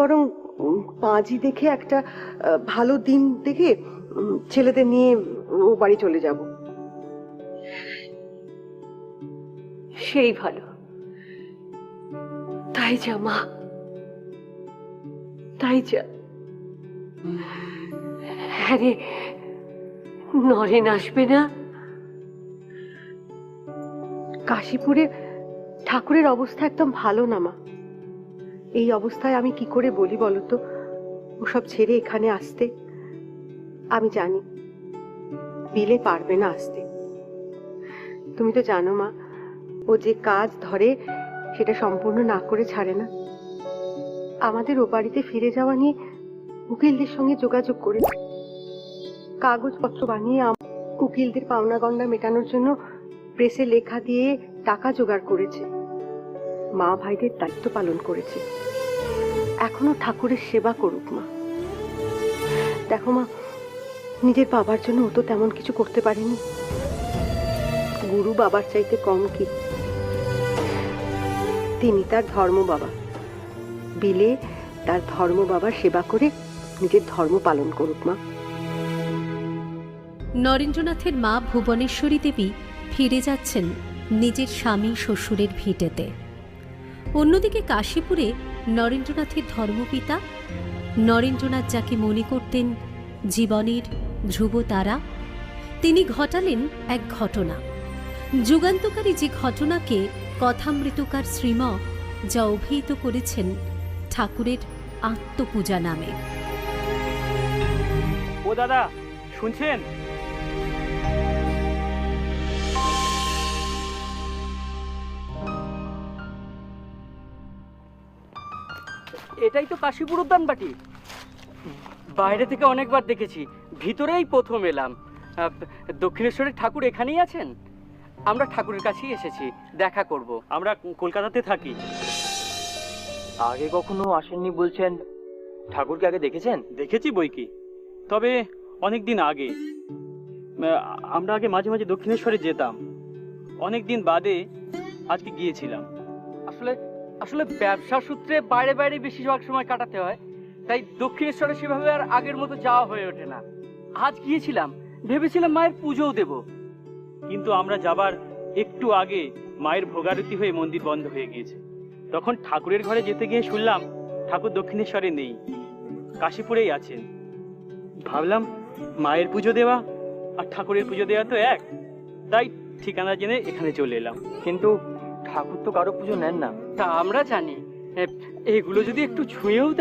বরং পাঁজি দেখে একটা ভালো দিন দেখে ছেলেদের নিয়ে, ও বাড়ি চলে যাব। সেই ভালো। তাই যা, মা। তাই যা। হ্যাঁ রে, নরেন আসবে না? কাশীপুরে ঠাকুরের অবস্থা একদম ভালো না, মা। এই অবস্থায় আমি কি করে বলি বলতো? ওসব ছেড়ে এখানে আসতে আমি জানি। বিলে পারবে না আসতে। তুমি তো জানো মা, ও যে কাজ ধরে সেটা সম্পূর্ণ না করে ছাড়ে না। আমাদের ও বাড়িতে ফিরে যাওয়া নিয়ে উকিলদের সঙ্গে যোগাযোগ করে কাগজপত্র বানিয়ে উকিলদের পাওনা গন্ডা মেটানোর জন্য প্রেসে লেখা দিয়ে টাকা জোগাড় করেছে। মা ভাইদের দায়িত্ব পালন করেছে। এখনও ঠাকুরের সেবা করুক মা। দেখো মা, নিজের বাবার জন্য ও তো তেমন কিছু করতে পারেনি। গুরু বাবার চাইতে কম কি? তিনি তার ধর্ম বাবা। বিলে তার ধর্ম বাবার সেবা করে নিজের ধর্ম পালন করুক মা। নরেন্দ্রনাথের মা ভুবনেশ্বরী দেবী ফিরে যাচ্ছেন নিজের স্বামী শ্বশুরের ভিটেতে। অন্যদিকে কাশীপুরে নরেন্দ্রনাথের ধর্মপিতা, নরেন্দ্রনাথ যাকে মনে করতেন জীবনের ধ্রুব তারা, তিনি ঘটালেন এক ঘটনা। যুগান্তকারী যে ঘটনাকে কথামৃতকার শ্রীম যা অভিহিত করেছেন ঠাকুরের আত্মপূজা নামে। ও দাদা, শুনছেন? এটাই তো কাশীপুর উদ্যানবাটি। বাইরে থেকে অনেকবার দেখেছি। ভিতরেই প্রথম এলাম। দক্ষিণেশ্বরের ঠাকুর এখানেই আছেন? আমরা ঠাকুরের কাছেই এসেছি। দেখা করব। আমরা কলকাতাতে থাকি। আগে কখনো আসেননি বলছেন। ঠাকুরকে আগে দেখেছেন? দেখেছি বই কি। তবে অনেক দিন আগে আমরা আগে মাঝে মাঝে দক্ষিণেশ্বরে যেতাম। অনেক দিন বাদে আজকে গিয়েছিলাম। আসলে আসলে ব্যবসা সূত্রে বাইরে বাইরে বেশিরভাগ সময় কাটাতে হয়, তাই দক্ষিণেশ্বরে সেভাবে আর আগের মতো যাওয়া হয়ে ওঠে না। আজ গিয়েছিলাম, ভেবেছিলাম মায়ের পুজোও দেব। কিন্তু আমরা যাবার একটু আগে মায়ের ভোগারতি হয়ে মন্দির বন্ধ হয়ে গিয়েছে। তখন ঠাকুরের ঘরে যেতে গিয়ে শুনলাম ঠাকুর দক্ষিণেশ্বরে নেই, কাশীপুরেই আছেন। ভাবলাম, মায়ের পুজো দেওয়া আর ঠাকুরের পুজো দেওয়া তো এক, তাই ঠিকানা জেনে এখানে চলে এলাম। কিন্তু ঠাকুর তো কারও পুজো নেন না। তা আমরা জানি। এগুলো যদি একটু ছুঁয়েও